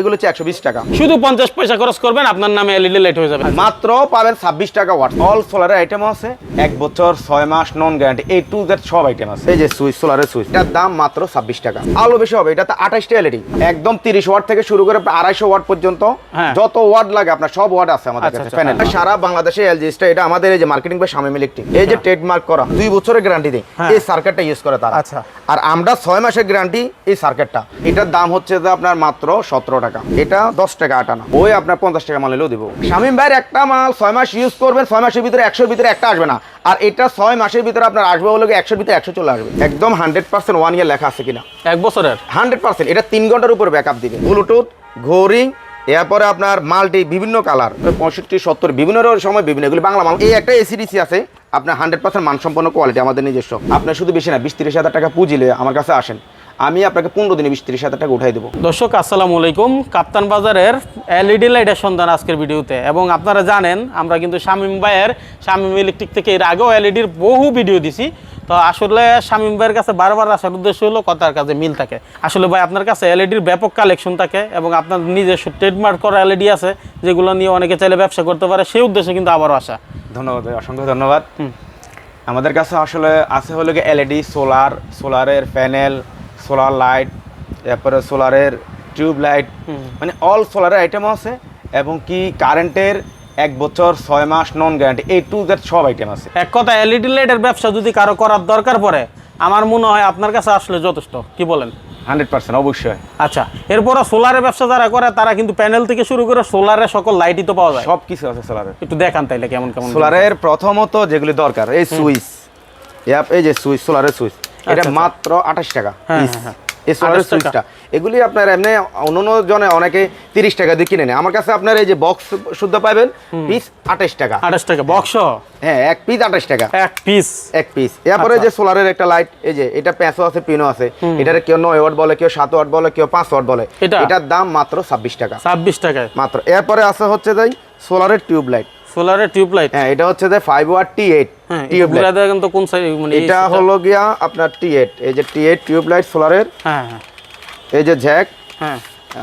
এগুলো হচ্ছে একশো বিশ টাকা। শুধু পঞ্চাশ পয়সা খরচ করবেন আপনার নামে এলইডি লাইট হয়ে যাবে। মাত্র পাবেন ছাব্বিশ টাকা ওয়াট অল সোলারের আইটেম আছে এক বছর ছয় মাস নন গ্যারান্টি এই টু জেড সব আইটেম আছে। এই যে সুইচ সোলারের সুইচ এটার দাম মাত্র ছাব্বিশ টাকা। আলো বেশি হবে এটাতে আঠাশটা এলইডি একদম তিরিশ ওয়াট থেকে শুরু করে আড়াইশো ওয়াট পর্যন্ত। হ্যাঁ। যত ওয়াট লাগে আপনার সব ওয়াট আছে আমাদের আচ্ছা, কাছে আচ্ছা, প্যানেল হ্যাঁ। সারা বাংলাদেশে এলজিএসটা এটা আমাদের এই যে মার্কেটিং বা শামিম ইলেকট্রিক এই যে ট্রেডমার্ক করা দুই বছরের গ্যারান্টি দেয় হ্যাঁ। এই সার্কিটটা ইউজ করে তারা। আচ্ছা। আর আমরা ছয় মাসের গ্যারান্টি এই সার্কিটটা এটার দাম হচ্ছে যে আপনার মাত্র সতেরো টাকা। এটা দশ টাকা আটানা। ওই আপনার পঞ্চাশ টাকা মাল নিলেও দেবো। শামিম ভাইয়ের একটা মাল ছয় মাস ইউজ করবেন ছয় মাসের ভিতরে একশোর ভিতরে একটা আসবে না। আর এটা ছয় মাসের ভিতরে আপনার আসবে হলো একশোর ভিতরে একশো চলে আসবে? একদম হান্ড্রেড পার্সেন্ট ওয়ান ইয়ার লেখা আছে কিনা। এক বছরের? হান্ড্রেড পার্সেন্ট এটা তিন ঘণ্টার উপর ব্যাক আপ দিবে। ব্লুটুথ ঘড়ি এরপরে আপনার মালটি বিভিন্ন কালার পঁয়ষট্টি সত্তর বিভিন্ন সময় বিভিন্ন এগুলি বাংলা মাল। এই একটা এসিডিসি আছে। আপনার হান্ড্রেড পার্সেন্ট মানসম্পন্ন কোয়ালিটি আমাদের নিজস্ব। আপনার শুধু বেশি না বিশ তিরিশ হাজার টাকা পুঁজিলে আমার কাছে আসেন। আমি আপনাকে পনেরো দিনে বিশ তিরিশ হাজার টাকা উঠাই দেবো। দর্শক আসসালামু আলাইকুম। কাপ্তান বাজারের এলইডি লাইটের সন্ধান আজকের ভিডিওতে। এবং আপনারা জানেন আমরা কিন্তু শামিম ভাইয়ের শামিম ইলেকট্রিক থেকে এর আগেও এলইডির বহু ভিডিও দিছি। তো আসলে শামিম ভাইয়ের কাছে বারবার আসার উদ্দেশ্য হলো কথার কাছে মিল থাকে। আসলে ভাই আপনার কাছে এলইডির ব্যাপক কালেকশন থাকে এবং আপনার নিজস্ব ট্রেডমার্ক করা এলইডি আছে যেগুলো নিয়ে অনেকে চাইলে ব্যবসা করতে পারে সেই উদ্দেশ্যে কিন্তু আবারও আসা। ধন্যবাদ ভাই অসংখ্য ধন্যবাদ। আমাদের কাছে আসলে আছে হলো এলইডি সোলার সোলারের প্যানেল সোলার লাইট তারপরে সোলারের টিউব লাইট মানে অল সোলারের আইটেমও আছে এবং কি কারেন্টের এক বছর ছয় মাস নন গ্যারান্টি এই টু জেড সব আইটেম আছে। এক কথা এলইডি লাইটের ব্যবসা যদি কারও করার দরকার পড়ে আমার মনে হয় আপনার কাছে আসলে যথেষ্ট। কি বলেন? হান্ড্রেড পার্সেন্ট অবশ্যই। আচ্ছা এরপর সোলারের ব্যবসা যারা করে তারা কিন্তু প্যানেল থেকে শুরু করে সোলারের সকল লাইটই তো পাওয়া যায়। সব কিছু আছে সোলারের একটু দেখান তাইলে কেমন কেমন সোলারের প্রথমত যেগুলি দরকার এই সুইচ। এই যে সুইচ সোলারের সুইচ। এটা আচ্ছা। মাত্র আঠাশ টাকা হ্যাঁ। হ্যাঁ, হ্যাঁ। এই সোলারের সুইচটা এগুলি আপনার এমনি অন্য জনে অনেকে তিরিশ টাকা দিয়ে কিনে নেয়। আমার কাছে আপনার এই যে বক্স শুদ্ধ পাবেন পিস আঠাশ টাকা। আঠাশ টাকা বক্স হ্যাঁ এক পিস আঠাশ টাকা। এক পিস এক পিস এরপরে আচ্ছা। যে সোলারের একটা লাইট এই যে এটা প্যাঁচও আছে পিনও আছে। এটার কেউ নয় ওয়াট বলে কেউ সাত ওয়াট বলে কেউ পাঁচ ওয়াট বলে। এটার দাম মাত্র ছাব্বিশ টাকা। ছাব্বিশ টাকায়। মাত্র। এরপরে আছে হচ্ছে যাই সোলারের টিউব লাইট সোলারের টিউব লাইট হ্যাঁ এটা হচ্ছে যে ফাইভ ওয়াট টি এইট হ্যাঁ টিউব লাইট দেখেন তো কোন সাইজ মানে এটা হলো গিয়া আপনার টি এইট এই যে টি এইট টিউব লাইট সোলারের হ্যাঁ হ্যাঁ। এই যে জ্যাক হ্যাঁ।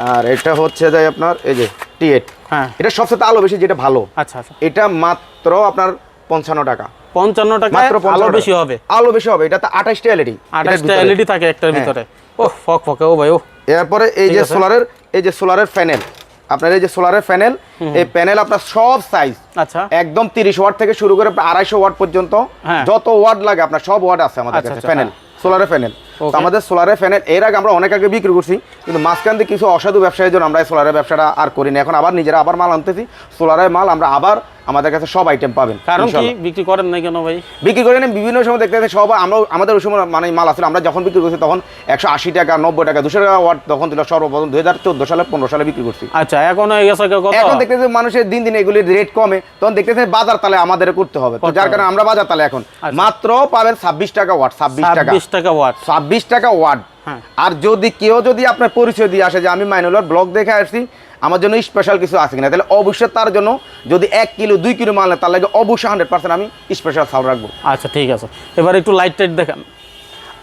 আর এটা হচ্ছে যে আপনার এই যে টি এইট হ্যাঁ। এটা সবচেয়ে আলো বেশি যেটা ভালো। আচ্ছা আচ্ছা। এটা মাত্র আপনার পঞ্চান্ন টাকা। পঞ্চান্ন টাকা মাত্র আলো বেশি হবে। আলো বেশি হবে এটাতে আঠাশটা এলইডি আঠাশটা এলইডি থাকে একটার হ্যাঁ। ভিতরে। ও ফক ফকে ও ভাই ও এরপরে এই যে সোলারের এই যে সোলারের প্যানেল আপনার এই যে সোলারের প্যানেল এই প্যানেল আপনার সব সাইজ আচ্ছা। একদম তিরিশ ওয়াট থেকে শুরু করে আড়াইশো ওয়াট পর্যন্ত। হ্যাঁ। যত ওয়াট লাগে আপনার সব ওয়াট আছে আমাদের আচ্ছা, কাছে আচ্ছা, প্যানেল সোলারের প্যানেল। তো আমাদের সোলারের প্যানেল এর আগে আমরা অনেক আগে বিক্রি করছি কিন্তু মাঝখান দিয়ে কিছু অসাধু ব্যবসায়ীর জন্য আমরা এই সোলারের ব্যবসাটা আর করি না এখন আবার নিজেরা আবার মাল আনতেছি সোলারের মাল আমরা আবার আমাদের কাছে সব আইটেম পাবেন কারণ কি? বিক্রি করেন না কেন ভাই? বিক্রি করে নেন বিভিন্ন সময় দেখতে দেখতে সব আমরা আমাদের ওই সময় মানে মাল আসলে আমরা যখন বিক্রি করছি তখন একশো আশি টাকা নব্বই টাকা দুশো টাকা ওয়াট তখন ছিল সর্বপ্রথম দুই হাজার চোদ্দ সালে পনেরো সালে বিক্রি করছি। আচ্ছা এখন হয়ে গেছে এখন দেখতেছে মানুষের দিন দিন এগুলির রেট কমে তখন দেখতেছে বাজার তালে আমাদের করতে হবে। তো যার কারণে আমরা বাজার তালে এখন। আচ্ছা। মাত্র পাবেন ছাব্বিশ টাকা ওয়াট ছাব্বিশ টাকা। টাকা ওয়াট ছাব্বিশ টাকা ওয়াট হ্যাঁ। আর যদি কেউ যদি আপনার পরিচয় দিয়ে আসে যে আমি মাইনুলার ব্লগ দেখে আসছি আমার জন্য স্পেশাল কিছু আছে কিনা? তাহলে অবশ্যই তার জন্য যদি এক কিলো দুই কিলো মাল নেয় তার লাগে অবশ্যই হান্ড্রেড পার্সেন্ট আমি স্পেশাল সাল রাখব। আচ্ছা ঠিক আছে। এবার একটু লাইট টাইট দেখান।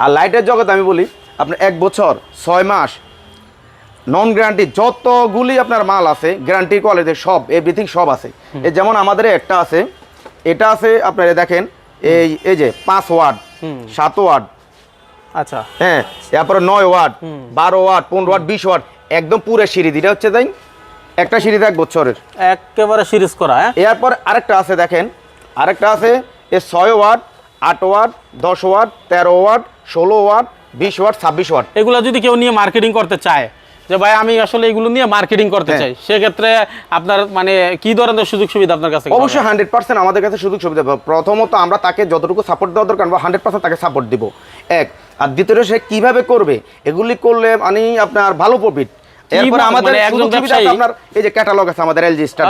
আর লাইটের জগৎ আমি বলি আপনার এক বছর ছয় মাস নন গ্যারান্টি যতগুলি আপনার মাল আছে গ্যারান্টি কোয়ালিটি সব এভরিথিং সব আছে। এই যেমন আমাদের একটা আছে এটা আছে আপনারা দেখেন এই এই যে পাঁচ ওয়ার্ড সাত ওয়ার্ড। আচ্ছা। হ্যাঁ তারপরে নয় ওয়ার্ড বারো ওয়ার্ড পনেরো ওয়ার্ড বিশ ওয়ার্ড একদম পুরো সিঁড়ি এটা হচ্ছে তাই একটা সিরিজ এক বছরের একেবারে সিরিজ করা হ্যাঁ? এরপর আরেকটা আছে দেখেন। আরেকটা আছে এ ছয় ওয়াট আট ওয়াট দশ ওয়াট তেরো ওয়াট ষোলো ওয়াট বিশ ওয়াট ছাব্বিশ ওয়াট এগুলো যদি কেউ নিয়ে মার্কেটিং করতে চায় যে ভাই আমি আসলে এগুলো নিয়ে মার্কেটিং করতে হ্যাঁ। চাই সেক্ষেত্রে আপনার মানে কি ধরনের সুযোগ সুবিধা আপনার কাছে? অবশ্যই হান্ড্রেড পার্সেন্ট আমাদের কাছে সুযোগ সুবিধা। প্রথমত আমরা তাকে যতটুকু সাপোর্ট দেওয়া দরকার আমরা হান্ড্রেড পার্সেন্ট তাকে সাপোর্ট দিব। এক আর দ্বিতীয় সে কীভাবে করবে? এগুলি করলে মানে আপনার ভালো প্রফিট এরপরে মানে আমাদের আছে আপনার এই যে ক্যাটালগ আছে আমাদের এলজি স্টার।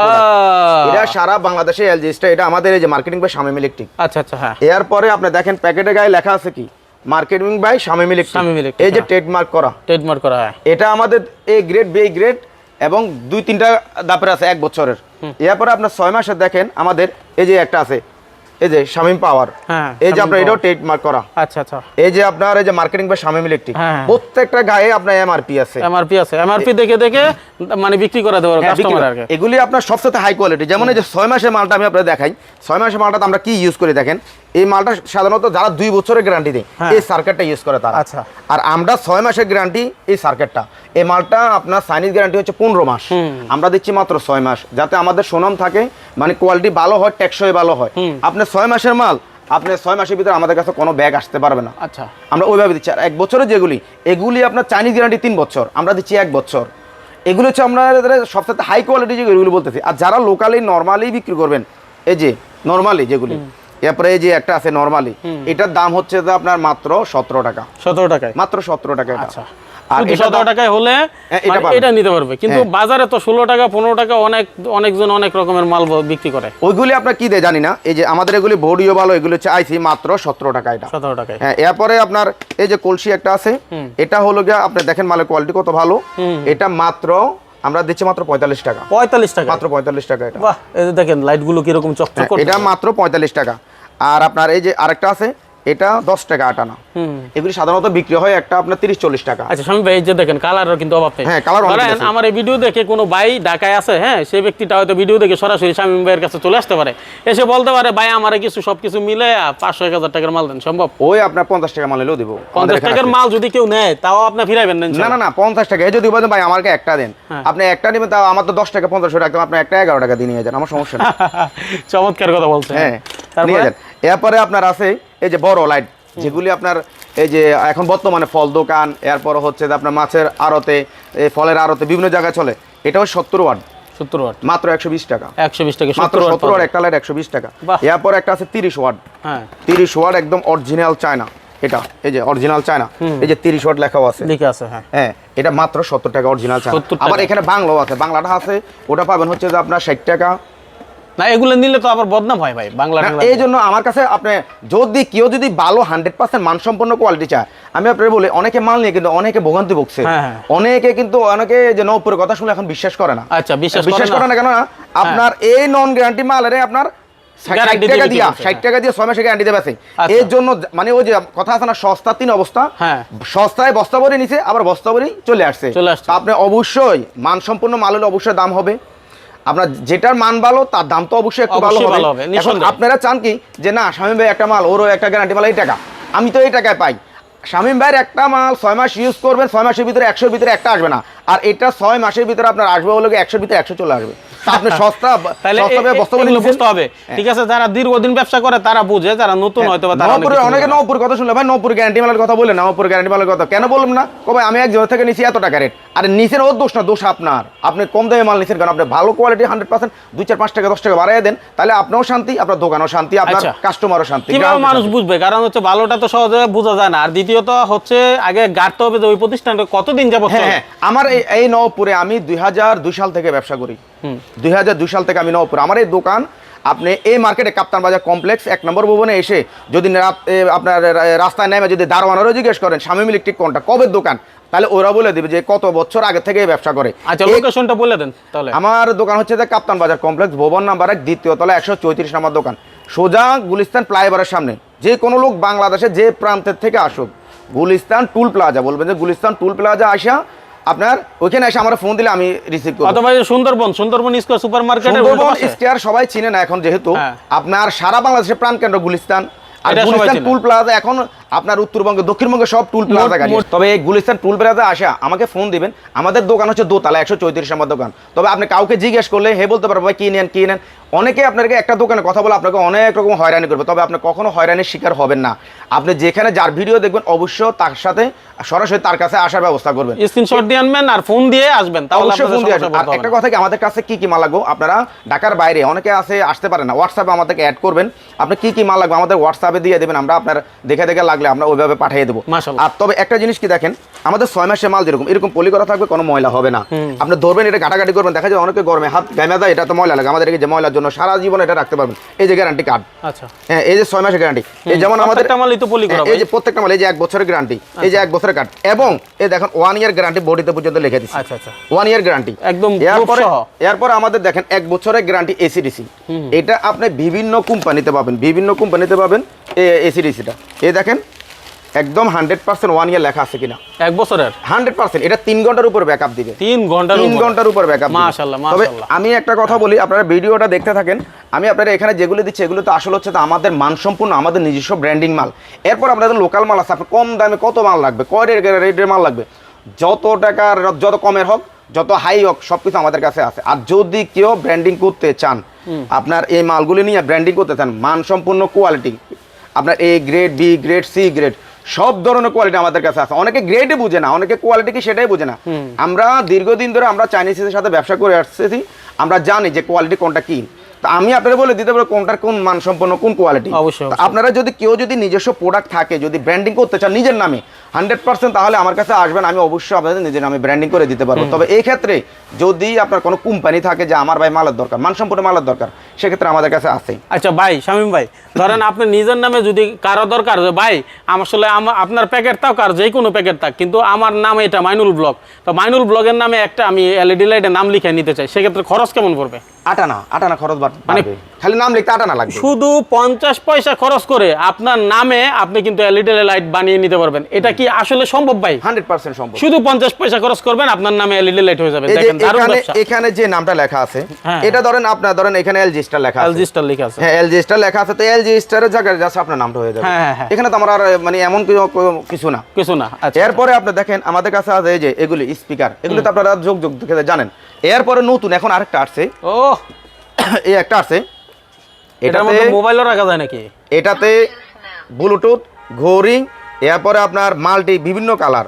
এটা সারা বাংলাদেশে এলজি স্টার এটা আমাদের এই যে মার্কেটিং বাই শামিম ইলেকট্রিক আচ্ছা আচ্ছা হ্যাঁ। এরপরে আপনি দেখেন প্যাকেটে গায়ে লেখা আছে কি? Marketing by Shamim electric Shamim Electric, এই যে হ্যাঁ। ট্রেডমার্ক করা। ট্রেডমার্ক করা হয়। এটা আমাদের এ গ্রেড বি গ্রেড এবং দুই তিনটা দাপের আছে এক বছরের। এরপরে আপনার ছয় মাসের দেখেন আমাদের এই যে একটা আছে এই যে শামিম পাওয়ার। হ্যাঁ, এই যে আপনার এটাও power। মার্ক করা। আচ্ছা আচ্ছা। এই যে আপনার এই যে মার্কেটিং বা শামিম ইলেকট্রিক হ্যাঁ। প্রত্যেকটা গায়ে আপনার এমআরপি আছে। এমআরপি আছে। এমআরপি দেখে দেখে মানে বিক্রি করে দেবো হ্যাঁ, বিক্রি কাস্টমার করে। আর এগুলি আপনার সবচেয়ে হাই কোয়ালিটি যেমন এই যে ছয় মাসের মালটা আমি আপনাদের দেখাই। ছয় মাসের মালটা আমরা কি ইউজ করে দেখেন? এই মালটা সাধারণত যারা দুই বছরের গ্যারান্টি দেয় হ্যাঁ। এই সার্কিটটা ইউজ করে তারা। আচ্ছা। আর আমরা ছয় মাসের গ্যারান্টি এই সার্কিটটা এই মালটা আপনার সাইনিজ গ্যারান্টি হচ্ছে পনেরো মাস। আমরা দিচ্ছি মাত্র ছয় মাস যাতে আমাদের সুনাম থাকে মানে কোয়ালিটি ভালো হয় টেকসই ভালো হয়। আপনি ছয় মাসের মাল আপনি ছয় মাসের ভিতরে আমাদের কাছে কোনো ব্যাগ আসতে পারবে না। আচ্ছা। আমরা ওইভাবে দিচ্ছি। আর এক বছরের যেগুলি এগুলি আপনার চাইনিজ গ্যারান্টি তিন বছর আমরা দিচ্ছি এক বছর। এগুলো হচ্ছে আমরা সবথেকে হাই কোয়ালিটি যেগুলো বলতেছি। আর যারা লোকালি নর্মালি বিক্রি করবেন এই যে নর্মালি যেগুলি এরপরে এই যে একটা আছে নর্মালি এটার দাম হচ্ছে যে আপনার মাত্র সতেরো টাকা। সতেরো টাকায়? মাত্র সতেরো টাকা আচ্ছা। আর সতেরো টাকায় হলে হ্যাঁ, এটা মানে। এটা নিতে পারবে। কিন্তু হ্যাঁ। বাজারে তো ষোলো টাকা পনেরো টাকা অনেক অনেকজন অনেক রকমের মাল বিক্রি করে। ওইগুলি আপনার কি দেয় জানি না। এই যে আমাদের এগুলি বডিও ভালো এগুলি হচ্ছে আইসি মাত্র সতেরো টাকা এটা। সতেরো টাকায়। হ্যাঁ এরপরে আপনার এই যে কলসি একটা আছে এটা হলো গিয়ে আপনি দেখেন মালের কোয়ালিটি কত ভালো। এটা মাত্র আমরা দিচ্ছি মাত্র পঁয়তাল্লিশ টাকা। পঁয়তাল্লিশ টাকা? মাত্র পঁয়তাল্লিশ টাকা এটা। দেখেন লাইটগুলো কীরকম চকচক এটা মাত্র পঁয়তাল্লিশ টাকা। আর আপনার এই যে আরেকটা আছে এটা দশ টাকা আটানা এগুলি সাধারণত বিক্রি হয় একটা আপনার তিরিশ চল্লিশ টাকা। আচ্ছা স্বামী ভাই এই যে দেখেন কালারের কিন্তু অভাব নেই। হ্যাঁ, ধরেন আমার এই ভিডিও দেখে কোনো ভাই ঢাকায় আছে হ্যাঁ সেই ব্যক্তিটা হয়তো ভিডিও দেখে সরাসরি শামীম ভাইয়ের কাছে চলে আসতে পারে। এসে বলতে পারে ভাই আমার কিছু সব কিছু মিলে পাঁচশো এক হাজার টাকার মাল দেন সম্ভব? ওই আপনার পঞ্চাশ টাকা মাল এলেও দিব। পঞ্চাশ টাকার মাল যদি কেউ নেয় তাও আপনি ফিরাইবেন না না না পঞ্চাশ টাকা। এই যদি বলেন ভাই আমাকে একটা দেন। হ্যাঁ। আপনি একটা নেবেন তাও আমার তো দশ টাকা পঞ্চাশ টাকা আপনি একটা এগারো টাকা দিয়ে নিয়ে যান আমার সমস্যা চমৎকার কথা বলছেন। হ্যাঁ। নিয়ে যান। এরপরে আপনার আছে এই যে বড় লাইট যেগুলি আপনার এই যে এখন বর্তমানে ফল দোকান এরপর হচ্ছে যে আপনার মাছের আড়তে এই ফলের আড়তে বিভিন্ন জায়গায় চলে। এটাও সত্তর ওয়াট। সত্তর ওয়াট। মাত্র একশো বিশ টাকা। একশো বিশ টাকা মাত্র সত্তর ওয়াট একটা লাইট একশো বিশ টাকা। এরপর একটা আছে তিরিশ ওয়াট। হ্যাঁ। তিরিশ ওয়াট একদম অরিজিনাল চায়না এটা এই যে অরিজিনাল চায়না এই যে তিরিশ ওয়াট লেখাও আছে। লিখে আছে হ্যাঁ। হ্যাঁ এটা মাত্র সত্তর টাকা অরিজিনাল চায়না আবার এখানে বাংলাও আছে। বাংলাটা আছে ওটা পাবেন হচ্ছে যে আপনার ষাট টাকা। না এগুলো নিলে তো আবার বদনাম হয় ভাই বাংলা এই জন্য আমার কাছে আপনি যদি কেউ যদি ভালো হান্ড্রেড পার্সেন্ট মানসম্পন্ন কোয়ালিটি চায় আমি আপনার বলি অনেকে মাল নিয়ে কিন্তু অনেকে ভোগান্তি ভুগছে। হ্যাঁ, হ্যাঁ। অনেকে কিন্তু অনেকে যে নৌপুরের কথা শুনে এখন বিশ্বাস করে না। আচ্ছা বিশ্বাস বিশ্বাস করে না কেন না আপনার এই নন গ্যারান্টি মালের আপনার ষাট টাকা দিয়ে দিয়া বিক্রি করছে, ষাট টাকা দিয়ে ছয় মাসে গ্যারান্টি দেবে। এর জন্য মানে ওই যে কথা আছে না সস্তা তিন অবস্থা। হ্যাঁ। সস্তায় বস্তা ভরে নিছে আবার বস্তা ভরেই চলে আসছে। চলে আসছে। তা আপনি অবশ্যই মানসম্পন্ন মাল হলে অবশ্যই দাম হবে। আপনার যেটার মান ভালো তার দাম তো অবশ্যই একটু ভালো হবে। এখন আপনারা চান কি যে না স্বামী ভাই একটা মাল ওরও একটা গ্যারান্টি মাল এই টাকা। আমি তো এই টাকায় পাই। শামীম ভাইয়ের একটা মাল ছয় মাস ইউজ করবেন ছয় মাসের ভিতরে একশোর ভিতরে একটা আসবে না। আর এটা ছয় মাসের ভিতরে আপনার আসবে বলে একশোর ভিতরে একশো চলে আসবে? আপনি সস্তা বুঝতে হবে। ঠিক আছে যারা দীর্ঘদিন ব্যবসা করে তারা বুঝে যারা নতুন হয়তো বা তারা নবপুরে অনেকে নবপুর কথা শুনলে ভাই নবপুর গ্যারান্টি মালের কথা বলে নবপুর গ্যারান্টি মালের কথা। কেন বললাম না? কবে আমি এক জায়গা থেকে নিচ্ছি এত টাকা রেট। আর নিচের ওর দোষ না দোষ আপনার। আপনি কম দামে মাল কারণ আপনি ভালো কোয়ালিটি হান্ড্রেড পার্সেন্ট দুই চার পাঁচ টাকা দশ টাকা বাড়াই দেন তাহলে আপনিও শান্তি আপনার দোকানও শান্তি আপনার আচ্ছা। কাস্টমারও শান্তি কীভাবে মানুষ বুঝবে? কারণ হচ্ছে ভালোটা তো সহজে বোঝা যায় না। আর দ্বিতীয়ত হচ্ছে আগে গাড়তে হবে যে ওই প্রতিষ্ঠানটা কতদিন যাবত হ্যাঁ হ্যাঁ আমার এই এই নবপুরে আমি দুই হাজার দুই সাল থেকে ব্যবসা করি। দুই হাজার দুই সাল থেকে আমি নবপুরে। আমার এই দোকান আপনি এই মার্কেটে কাপ্তান বাজার কমপ্লেক্স এক নম্বর ভবনে এসে যদি আপনার রাস্তায় নেমে যদি দারোয়ানেরও জিজ্ঞেস করেন স্বামী ইলেকট্রিক কোনটা? কবে দোকান? তাহলে ওরা বলে দিবে যে কত বছর আগে থেকে ব্যবসা করে। আচ্ছা লোকেশনটা বলে দেন তাহলে। আমার দোকান হচ্ছে যে কাপ্তান বাজার কমপ্লেক্স ভবন নাম্বার এক দ্বিতীয় তলা একশো চৌত্রিশ নম্বর দোকান। সোজা গুলিস্তান ফ্লাইওভারের সামনে। যে কোনো লোক বাংলাদেশে যে প্রান্তের থেকে আসুক গুলিস্তান টুল প্লাজা বলবেন যে গুলিস্তান টুল প্লাজা আসা আপনার ওইখানে এসে আমার ফোন দিলে আমি রিসিভ করব। অথবা সুন্দরবন সুন্দরবন স্কয়ার সুপার মার্কেটের সুন্দরবন স্কয়ার সবাই চিনে না এখন যেহেতু। হ্যাঁ। আপনার সারা বাংলাদেশে প্রাণকেন্দ্র গুলিস্তান। আর গুলিস্তান পুল টুল প্লাজা এখন আপনার উত্তরবঙ্গে দক্ষিণবঙ্গে সব টুল প্লাজা গাড়ি তবে এই গুলিস্তান টুল প্লাজা আসা আমাকে ফোন দিবেন। আমাদের দোকান হচ্ছে দোতলা একশো চৌত্রিশ নম্বর দোকান। তবে আপনি কাউকে জিজ্ঞেস করলে হে বলতে পারব ভাই কি নেন কি নেন? অনেকে আপনাকে একটা দোকানে কথা বলে আপনাকে অনেক রকম হয়রানি করবে। তবে আপনি কখনো হয়রানির শিকার হবেন না। আপনি যেখানে যার ভিডিও দেখবেন অবশ্য তার সাথে সরাসরি তার কাছে আসার ব্যবস্থা করবেন। স্ক্রিনশট দিয়ে আনবেন আর ফোন দিয়ে আসবেন তাহলে অবশ্যই ফোন দিয়ে আসবেন। আর একটা কথা কি আমাদের কাছে কি কি মাল লাগবে? আপনারা ঢাকার বাইরে অনেকে আছে আসতে পারে না। হোয়াটসঅ্যাপে আমাদেরকে অ্যাড করবেন। আপনি কি কি মাল লাগবে আমাদের হোয়াটসঅ্যাপে দিয়ে দেবেন। আমরা আপনার দেখে দেখে লাগলে আমরা ওইভাবে পাঠিয়ে দেবো। আর তবে একটা জিনিস কি দেখেন আমাদের ছয় মাসের মাল যেরকম এরকম পলি করা থাকবে কোনো ময়লা হবে না। আপনি ধরবেন এটা ঘাটাঘাটি করবেন দেখা যায় অনেকে গরমে হাত গামে দেয় এটা তো ময়লা লাগে। আমাদের যে ময়লার জন্য সারা জীবন এটা রাখতে পারবেন। এই যে গ্যারান্টি কার্ড আচ্ছা। হ্যাঁ এই যে ছয় মাসের গ্যারান্টি এই যেমন আমাদের হ্যাঁ, এই যে প্রত্যেকটা মাল এই যে এক বছরের গ্যারান্টি এই যে এক বছরের কার্ড এবং এই দেখেন ওয়ান ইয়ার গ্যারান্টি বডিতে পর্যন্ত লিখে দিচ্ছি আচ্ছা আচ্ছা। ওয়ান ইয়ার গ্যারান্টি একদম এরপরে। এরপরে আমাদের দেখেন এক বছরের গ্যারান্টি এসিডিসি এটা আপনি বিভিন্ন কোম্পানিতে পাবেন বিভিন্ন কোম্পানিতে পাবেন এসিডিসিটা এই দেখেন একদম হান্ড্রেড পার্সেন্ট ওয়ান ইয়ার লেখা আছে কিনা। এক বছরের? হান্ড্রেড পার্সেন্ট এটা তিন ঘণ্টার উপর ব্যাকআপ দিবে। তিন ঘণ্টার তিন ঘণ্টার উপর ব্যাকআপ মাশাআল্লাহ, তবে আমি একটা কথা বলি আপনারা ভিডিওটা দেখতে থাকেন আমি আপনারা এখানে যেগুলো দিচ্ছি এগুলো তো আসলে হচ্ছে আমাদের মানসম্পূর্ণ আমাদের নিজস্ব ব্র্যান্ডিং মাল। এরপর আপনাদের লোকাল মাল আছে আপনার কম দামে কত মাল লাগবে? কয় রেটের মাল লাগবে? যত টাকার যত কমের হোক যত হাই হোক সব কিছু আমাদের কাছে আছে। আর যদি কেউ ব্র্যান্ডিং করতে চান আপনার এই মালগুলি নিয়ে ব্র্যান্ডিং করতে চান মানসম্পূর্ণ কোয়ালিটি আপনার A grade B grade C grade সব ধরনের কোয়ালিটি আমাদের কাছে আছে। অনেকে গ্রেড বুঝে না অনেকে কোয়ালিটি কি সেটাই বুঝে না। আমরা দীর্ঘদিন ধরে আমরা চাইনিজের সাথে ব্যবসা করে আসতেছি আমরা জানি যে কোয়ালিটি কোনটা কি। আমি আপনারা বলে দিতে পারব কোনটার কোন মানসম্পন্ন কোন কোয়ালিটি অবশ্যই। আপনারা যদি কেউ যদি নিজস্ব প্রোডাক্ট থাকে যদি ব্র্যান্ডিং করতে চান নিজের নামে হান্ড্রেড পার্সেন্ট তাহলে আমার কাছে আসবেন আমি অবশ্যই আপনাদের নিজের নামে ব্র্যান্ডিং করে দিতে পারব। তবে এই ক্ষেত্রে যদি আপনার কোনো কোম্পানি থাকে যে আমার ভাই মালের দরকার মানসম্পন্ন মালের দরকার সেক্ষেত্রে আমাদের কাছে আছে। আচ্ছা ভাই শামিম ভাই ধরেন আপনি নিজের নামে যদি কারও দরকার যে ভাই আসলে আপনার প্যাকেট থাক আর যে কোনো প্যাকেট থাক কিন্তু আমার নাম এটা মাইনুল ব্লগ। তো মাইনুল ব্লগের নামে একটা আমি এলইডি লাইটের নাম লিখে নিতে চাই সেক্ষেত্রে খরচ কেমন পড়বে? আটানা আটানা খরচ মানে খালি নাম লিখতে আটানা লাগবে। শুধু পঞ্চাশ পয়সা খরচ করে আপনার নামে আপনি কিন্তু এলইডি লাইট বানিয়ে নিতে পারবেন। এটা কি আসলে সম্ভব ভাই? হান্ড্রেড পার্সেন্ট সম্ভব। শুধু পঞ্চাশ পয়সা খরচ করবেন আপনার নামে এলইডি লাইট হয়ে যাবে। দেখেন এখানে এখানে যে নামটা লেখা আছে হ্যাঁ। এটা ধরেন আপনার ধরেন এখানে এলজি স্টার লেখা আছে। এলজি স্টার লেখা আছে। হ্যাঁ এলজি স্টার লেখা আছে তো এলজি স্টারের জায়গায় জাস্ট আপনার নামটা হয়ে যাবে। হ্যাঁ, হ্যাঁ। এখানে তো আমার আর মানে এমন কিছু- কিছু না। কিছু না আচ্ছা। এরপরে আপনি দেখেন আমাদের কাছে আছে এই যে এগুলি স্পিকার এগুলো তো আপনারা যোগ যোগ জানেন। এরপরে নতুন এখন আরেকটা আসছে। ও এই একটা আসছে। এটার এটাতে মোবাইলও রাখা যায় নাকি? এটাতে ব্লুটুথ ঘড়ি এরপরে আপনার মাল্টি বিভিন্ন কালার।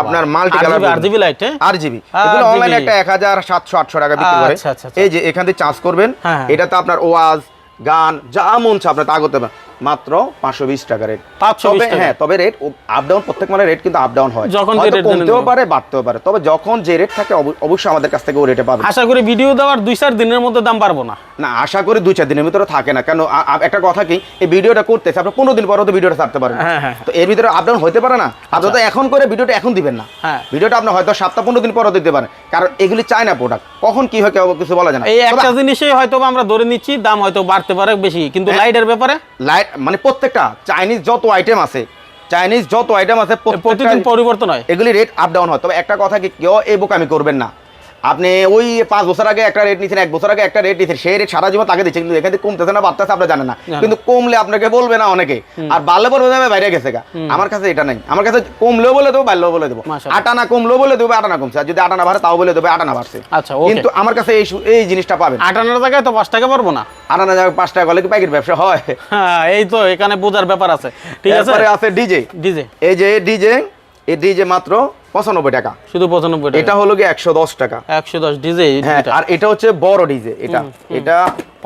আপনার multi colour R GB light হ্যাঁ? আর জিবি আর এগুলো অনলাইনে একটা এক হাজার সাতশো আটশো টাকা বিক্রি করে। আচ্ছা, আচ্ছা, আচ্ছা। এই যে এখান থেকে চার্জ করবেন। হ্যাঁ, হ্যাঁ। এটাতে আপনার ওয়াজ গান যা মন চায় আপনি তা করতে পারেন। মাত্র পাঁচশো বিশ টাকা রেট 520 তবে হ্যাঁ তবে রেট আপ ডাউন প্রত্যেক মানে রেট কিন্তু আপ ডাউন হয়। যখন কমতেও পারে বাড়তেও পারে। তবে যখন যে রেট থাকে অবশ্যই আমাদের কাছ থেকে ওই রেটে পাবেন আশা করি ভিডিও দেওয়ার দুই চার দিনের মধ্যে দাম পারব না। না আশা করি দুই চার দিনের ভিতরে থাকে না। কেন একটা কথা কি এই ভিডিওটা করতেছে আপনি পনেরো দিন পরে তো ভিডিওটা ছাড়তে পারেন হ্যাঁ, হ্যাঁ। তো এর ভিতরে আপ ডাউন হতে পারে না? আপনি তো এখন করে ভিডিওটা এখন দিবেন না। হ্যাঁ। ভিডিওটা আপনি হয়তো সপ্তাহ পনেরো দিন পরে দিতে পারেন। কারণ এগুলি চায় না প্রোডাক্ট কখন কি হয় কেউ কিছু বলা যায় না। এই একটা জিনিসই হয়তো আমরা ধরে নিচ্ছি দাম হয়তো বাড়তে পারে বেশি। কিন্তু হ্যাঁ। লাইটের ব্যাপারে? লাইট মানে প্রত্যেকটা চাইনিজ যত আইটেম আছে চাইনিজ যত আইটেম আছে প্রতিদিন পরিবর্তন হয়। এগুলি রেট আপ ডাউন হয়। তবে একটা কথা কি কেউ এই বোকামি করবেন না। আপনি ওই পাঁচ বছর আগে একটা রেট নিচ্ছেন এক বছর আগে একটা রেট নিচ্ছেন সেই রেট সারা জীবন তাকে দিচ্ছে কিন্তু এখানে কমতেছে না বাড়তেছে আপনি জানেন না। কিন্তু কমলে আপনাকে বলবে না অনেকে। আর বাড়লে বলবে যাবে বাইরে গেছে গা। আমার কাছে এটা নাই। আমার কাছে কমলেও বলে দেবো বাড়লেও বলে দেবো। আটানা কমলেও বলে দেবো আটানা কমছে। আর যদি আটানা বাড়ে তাও বলে দেবে আটানা বাড়ছে। আচ্ছা, কিন্তু আমার কাছে এই এই জিনিসটা পাবেন। আটানোর জায়গায় তো পাঁচ টাকা পারব না। আটানা যাবে পাঁচ টাকা গলে কি প্যাকেট ব্যবসা হয়? হ্যাঁ এই তো এখানে বোঝার ব্যাপার আছে। ঠিক আছে? আছে ডিজে। ডিজে। এই যে ডিজে এই ডিজে মাত্র পঁচানব্বই টাকা। শুধু পঁচানব্বই এটা টাকা হলো কি একশো দশ টাকা। একশো দশ ডিজে হ্যাঁ আর এটা হচ্ছে বড় ডিজে এটা। এটা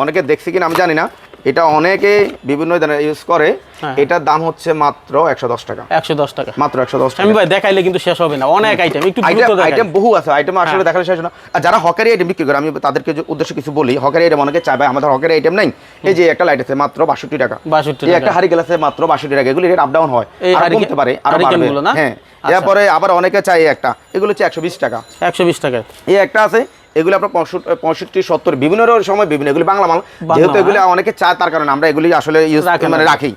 অনেকে দেখছে কিনা আমি জানি না। এটা অনেকে বিভিন্ন ধরনের ইউজ করে। হ্যাঁ। এটার দাম হচ্ছে মাত্র একশো দশ টাকা। একশো দশ টাকা। মাত্র একশো দশ টাকা। ভাই দেখাইলে কিন্তু শেষ হবে না। অনেক আইটেম একটু দ্রুত আইটেম বহু আছে। আইটেম আসলে হ্যাঁ। দেখালে শেষ না। আর যারা হকারি আইটেম বিক্রি করে আমি তাদেরকে উদ্দেশ্য কিছু বলি হকারি আইটেম অনেকে চাই ভাই আমাদের হকারি আইটেম নাই। এই যে একটা লাইট আছে মাত্র বাষট্টি টাকা। 62 এই টাকা। একটা হারি আছে মাত্র বাষট্টি টাকা। এগুলি রেট আপ ডাউন হয় আর কমতে পারে আরও বাড়বে। না? হ্যাঁ। আচ্ছা। এরপরে আবার অনেকে চাই একটা। এগুলো হচ্ছে একশো বিশ টাকা। একশো বিশ টাকায় এই একটা আছে এগুলো আপনার পঁয়ষট্টি সত্তর বিভিন্ন সময় বিভিন্ন এগুলি বাংলা মাল যেহেতু। এগুলি অনেকে চায় তার কারণে আমরা এগুলি আসলে ইউজ মানে রাখি।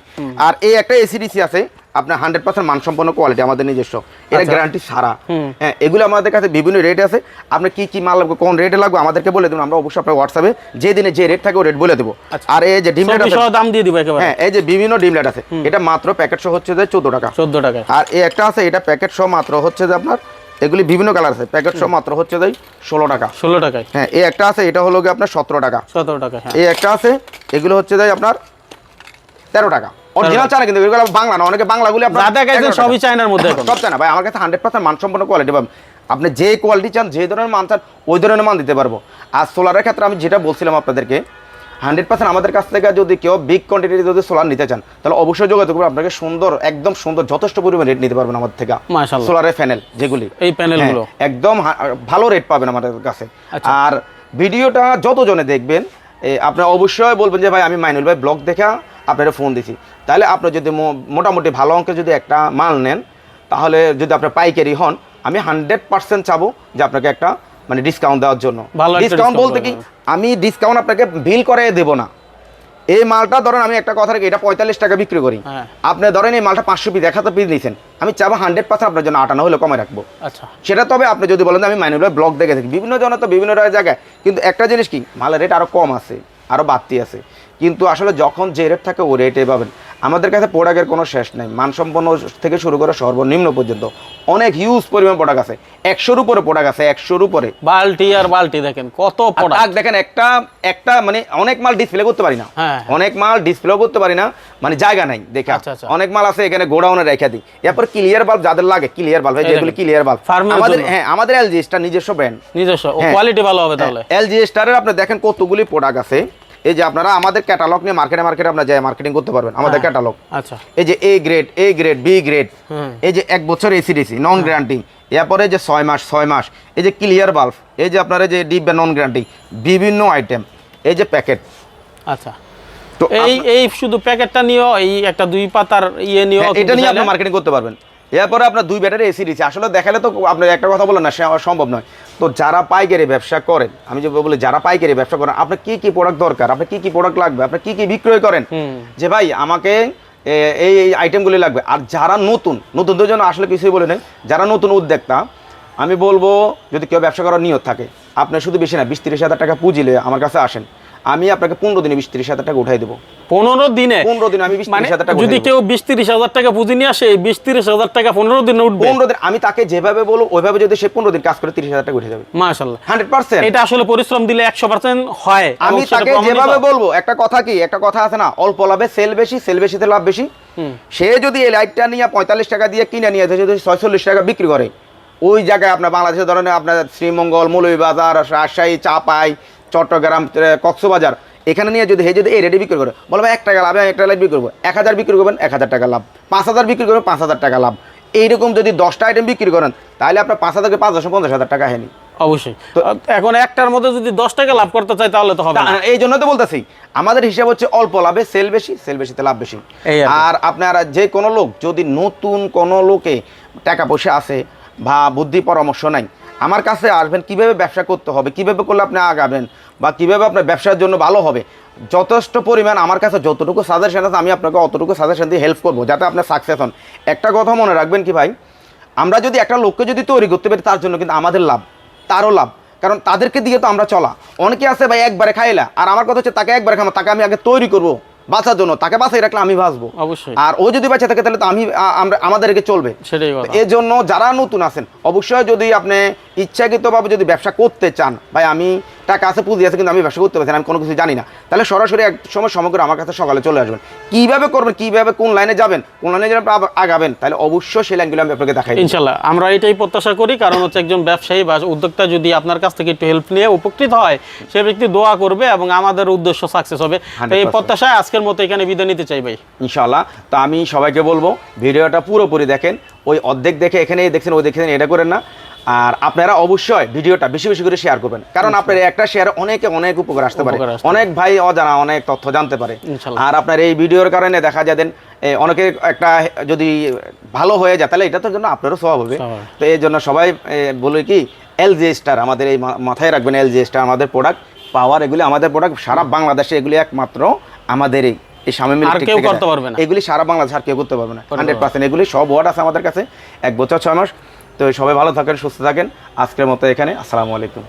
আর এই একটা এসিডিসি আছে আপনার হান্ড্রেড পার্সেন্ট মানসম্পন্ন কোয়ালিটি আমাদের নিজস্ব। এটা আচ্ছা। গ্যারান্টি সারা হ্যাঁ এগুলো আমাদের কাছে বিভিন্ন রেট আছে। আপনি কি কি মাল লাগবে কোন রেটে লাগবে আমাদেরকে বলে দেবেন আমরা অবশ্যই আপনার হোয়াটসঅ্যাপে যে দিনে যে রেট থাকে ওই রেট বলে দেবো। আচ্ছা। আর এই যে ডিম রেট আছে দাম দিয়ে দিব একেবারে। হ্যাঁ এই যে বিভিন্ন ডিম রেট আছে এটা মাত্র প্যাকেট সহ হচ্ছে যে চোদ্দ টাকা। চোদ্দ টাকা আর এই একটা আছে এটা প্যাকেট সহ মাত্র হচ্ছে যে আপনার এগুলি বিভিন্ন কালার আছে। প্যাকেট সহ মাত্র হচ্ছে যে ষোলো টাকা। ষোলো টাকায়। হ্যাঁ এই একটা আছে এটা হলো গিয়ে আপনার সতেরো টাকা। সতেরো টাকা হ্যাঁ। এই একটা আছে এগুলো হচ্ছে যে আপনার তেরো টাকা। অরিজিনাল চানা কিন্তু এগুলো বাংলা না অনেকে বাংলাগুলি আপনার যা দেখাইছেন 11 টাকা। সবই চায়নার মধ্যে সব ভাই আমার কাছে হান্ড্রেড পার্সেন্ট মানসম্পন্ন কোয়ালিটি পাবেন আপনি যে কোয়ালিটি চান যে ধরনের মান চান ওই ধরনের মান দিতে পারব। আর সোলারের ক্ষেত্রে আমি যেটা বলছিলাম আপনাদেরকে হান্ড্রেড পার্সেন্ট আমাদের কাছ থেকে যদি কেউ বিগ কোয়ান্টিটির যদি সোলার নিতে চান তাহলে অবশ্যই যোগাযোগ করবেন আপনাকে সুন্দর একদম সুন্দর যথেষ্ট পরিমাণ রেট নিতে পারবেন আমাদের থেকে। সোলারের প্যানেল যেগুলি। এই প্যানেলগুলো হ্যাঁ, একদম ভালো রেট পাবেন আমাদের কাছে। আচ্ছা। আর ভিডিওটা যতজনে দেখবেন আপনারা অবশ্যই বলবেন যে ভাই আমি মাইনুল ভাই ব্লগ দেখা আপনারা ফোন দিছি। তাহলে আপনি যদি মোটামুটি ভালো অঙ্কের যদি একটা মাল নেন তাহলে যদি আপনার পাইকারি হন আমি হান্ড্রেড পার্সেন্ট চাবো যে আপনাকে একটা মানে ডিসকাউন্ট দেওয়ার জন্য। ডিসকাউন্ট বলতে কি আমি ডিসকাউন্ট আপনাকে বিল করে দেব না। এই মালটা ধরেন আমি একটা কথা রাখি এটা পঁয়তাল্লিশ টাকা বিক্রি করি। হ্যাঁ। আপনি ধরেন এই মালটা পাঁচশো পিস এক হাজার পিস নিয়েছেন আমি চাবো হান্ড্রেড পার্সেন্ট আপনার জন্য আটানো হলে কমে রাখব। আচ্ছা। সেটা তবে আপনি যদি বলেন আমি মাইনুল ব্লক ব্লগ দেখে থাকি বিভিন্ন জনের তো বিভিন্ন জায়গায়। কিন্তু একটা জিনিস কি মালের রেট আরও কম আছে আরও বাড়তি আছে। কিন্তু আসলে যখন যে রেট থাকে ওই রেটে পাবেন। আমাদের কাছে প্রোডাক্টের কোনো শেষ নেই। মানসম্পন্ন থেকে শুরু করে সর্বনিম্ন পর্যন্ত অনেক হিউজ পরিমাণ প্রোডাক্ট আছে। একশোর উপরে প্রোডাক্ট আছে একশোর উপরে। বালতি আর বালতি দেখেন কত প্রোডাক্ট দেখেন একটা একটা মানে অনেক মাল ডিসপ্লে করতে পারি না। হ্যাঁ। অনেক মাল ডিসপ্লেও করতে পারি না মানে জায়গা নাই দেখে। আচ্ছা, আচ্ছা। অনেক মাল আছে এখানে গোডাউনে রেখে দিই। এরপর ক্লিয়ার বাল্ব যাদের লাগে ক্লিয়ার বাল্ব যেগুলি ক্লিয়ার বাল্ব আমাদের হ্যাঁ আমাদের এলজি স্টার নিজস্ব ব্র্যান্ড নিজস্ব হ্যাঁ। কোয়ালিটি ভালো হবে তাহলে। এলজি স্টারের আপনি দেখেন কতগুলি প্রোডাক্ট আছে। এই যে আপনারা আমাদের ক্যাটালগ নিয়ে মার্কেটে মার্কেটে আপনারা যায় মার্কেটিং করতে পারবেন আমাদের। ক্যাটালগ আচ্ছা। এই যে A grade A grade B grade এই যে এক বছর এসিডিসি নন গ্যারান্টি এরপরে যে ছয় মাস ছয় মাস এই যে ক্লিয়ার বাল্ব এই যে আপনার যে ডিপ বা নন গ্যারান্টি বিভিন্ন আইটেম এই যে প্যাকেট আচ্ছা। তো এই এই শুধু প্যাকেটটা নিয়েও এই একটা দুই পাতার ইয়ে নিয়েও হ্যাঁ, এটা নিয়ে আপনি মার্কেটিং করতে পারবেন। এরপরে আপনার দুই ব্যাটারি এসি দিচ্ছে। আসলে দেখালে তো আপনার একটা কথা বলেন না সে সম্ভব নয়। তো যারা পাইকারি ব্যবসা করেন আমি যে বলি যারা পাইকারি ব্যবসা করেন আপনার কি কি প্রোডাক্ট দরকার? আপনার কি কি প্রোডাক্ট লাগবে? আপনি কি কি বিক্রয় করেন? যে ভাই আমাকে এই এই আইটেমগুলি লাগবে। আর যারা নতুন নতুনদের জন্য আসলে কিছুই বলে নেই যারা নতুন উদ্যোক্তা আমি বলব যদি কেউ ব্যবসা করার নিয়ত থাকে আপনার শুধু বেশি না বিশ তিরিশ হাজার টাকা পুঁজিলে আমার কাছে আসেন। আমি আপনাকে পনেরো দিনে বিশ তিরিশ হাজার টাকা উঠাই দেবো। পনেরো দিনে? পনেরো দিনে আমি বিশ মানে তিরিশ হাজার টাকা যদি কেউ বিশ তিরিশ হাজার টাকা পুঁজি নিয়ে আসে এই বিশ তিরিশ হাজার টাকা পনেরো দিনে উঠবে। পনেরো দিন আমি তাকে যেভাবে বলব ওইভাবে যদি সে পনেরো দিন কাজ করে তিরিশ হাজার টাকা উঠে যাবে। মাশাল্লাহ হান্ড্রেড পার্সেন্ট। এটা আসলে পরিশ্রম দিলে একশো পার্সেন্ট হয় আমি তাকে যেভাবে বলব একটা কথা কি একটা কথা আছে না অল্প লাভে সেল বেশি সেল বেশিতে লাভ বেশি। সে যদি এই লাইটটা নিয়ে পঁয়তাল্লিশ টাকা দিয়ে কিনে নিয়ে যায়, যদি ছয়চল্লিশ টাকা বিক্রি করে ওই জায়গায় আপনার বাংলাদেশের ধরনের আপনার শ্রীমঙ্গল মৌলভীবাজার রাজশাহী চাপাই চট্টগ্রাম কক্সবাজার এখানে নিয়ে যদি হে যদি এই রেডি বিক্রি করে বলব এক টাকা লাভ এক টাকা বিক্রি করব এক হাজার বিক্রি করবেন এক হাজার টাকা লাভ। পাঁচ হাজার বিক্রি করবেন পাঁচ হাজার টাকা লাভ। এইরকম যদি দশটা আইটেম বিক্রি করেন তাহলে আপনার পাঁচ হাজারকে পাঁচ দশ পঞ্চাশ হাজার টাকা হয়নি। অবশ্যই। তো এখন একটার মধ্যে যদি দশ টাকা লাভ করতে চাই তাহলে তো হবে এই জন্য তো বলতেছি আমাদের হিসাব হচ্ছে অল্প লাভে সেল বেশি সেল বেশিতে লাভ বেশি। আর। আর যে কোনো লোক যদি নতুন কোনো লোকে টাকা পয়সা আছে বা বুদ্ধি পরামর্শ নাই আমার কাছে আসবেন, কীভাবে ব্যবসা করতে হবে, কীভাবে করলে আপনি আগাবেন বা কীভাবে আপনার ব্যবসার জন্য ভালো হবে, যথেষ্ট পরিমাণ আমার কাছে যতটুকু সাজেশন আছে, আমি আপনাকে অতটুকু সাজেশন দিয়ে হেল্প করব যাতে আপনার সাকসেস হন। একটা কথা মনে রাখবেন কি ভাই, আমরা যদি একটা লোককে যদি তৈরি করতে পারি, তার জন্য কিন্তু আমাদের লাভ, তারও লাভ। কারণ তাদেরকে দিয়ে তো আমরা চলা। অনেকে আছে ভাই, একবারে খাইলা, আর আমার কথা হচ্ছে তাকে একবারে খাব তাকে আমি আগে তৈরি করব। বাঁচার জন্য তাকে বাঁচাই রাখলে আমি বাঁচবো। অবশ্যই। আর ও যদি বাঁচে থাকে তাহলে তো আমি আমরা আমাদেরকে চলবে। সেটাই এর জন্য যারা নতুন আছেন অবশ্যই যদি আপনি ইচ্ছাকৃতভাবে যদি ব্যবসা করতে চান ভাই আমি টাকা আছে পুঁজি আছে কিন্তু আমি ব্যবসা করতে পারছি আমি কোনো কিছু জানি না। তাহলে সরাসরি এক সময় সমগ্র আমার কাছে সকালে চলে আসবেন। কীভাবে করবেন কীভাবে কোন লাইনে যাবেন কোন লাইনে যাবেন আগাবেন তাহলে অবশ্যই সেই লাইনগুলো আমি আপনাকে দেখাই ইনশাল্লাহ আমরা এটাই প্রত্যাশা করি কারণ হচ্ছে একজন ব্যবসায়ী বা উদ্যোক্তা যদি আপনার কাছ থেকে একটু হেল্প নিয়ে উপকৃত হয় সে ব্যক্তি দোয়া করবে এবং আমাদের উদ্দেশ্য সাকসেস হবে। এই প্রত্যাশায় আজকের মতো এখানে বিদায় নিতে চাই ভাই। ইনশাল্লাহ তো আমি সবাইকে বলব ভিডিওটা পুরোপুরি দেখেন ওই অর্ধেক দেখে এখানে দেখছেন ওই দেখছেন এটা করেন না। আর আপনারা অবশ্যই ভিডিওটা বেশি বেশি করে শেয়ার করবেন। কারণ আপনার একটা শেয়ার অনেকে অনেক উপকার আসতে পারে। অনেক ভাই অজানা অনেক তথ্য জানতে পারে। আর আপনার এই ভিডিওর কারণে দেখা দেন, এ, একটা যদি ভালো হয়ে যায় তাহলে এটা তো জন্য আপনারও স্বভাব হবে। তো এই জন্য সবাই বলে কি এলজি স্টার আমাদের এই মাথায় রাখবেন এলজি স্টার আমাদের প্রোডাক্ট পাওয়ার এগুলি আমাদের প্রোডাক্ট সারা বাংলাদেশে এগুলি একমাত্র আমাদের এই এই স্বামী আর কেউ করতে পারবে না। এগুলি সারা বাংলাদেশ আর কেউ করতে পারবে না। হান্ড্রেড পার্সেন্ট এগুলি সব ওয়ার্ড আছে আমাদের কাছে। এক বছর ছয় মাস তো সবাই ভালো থাকেন সুস্থ থাকেন। আজকের মতো এখানে। আসসালামু আলাইকুম।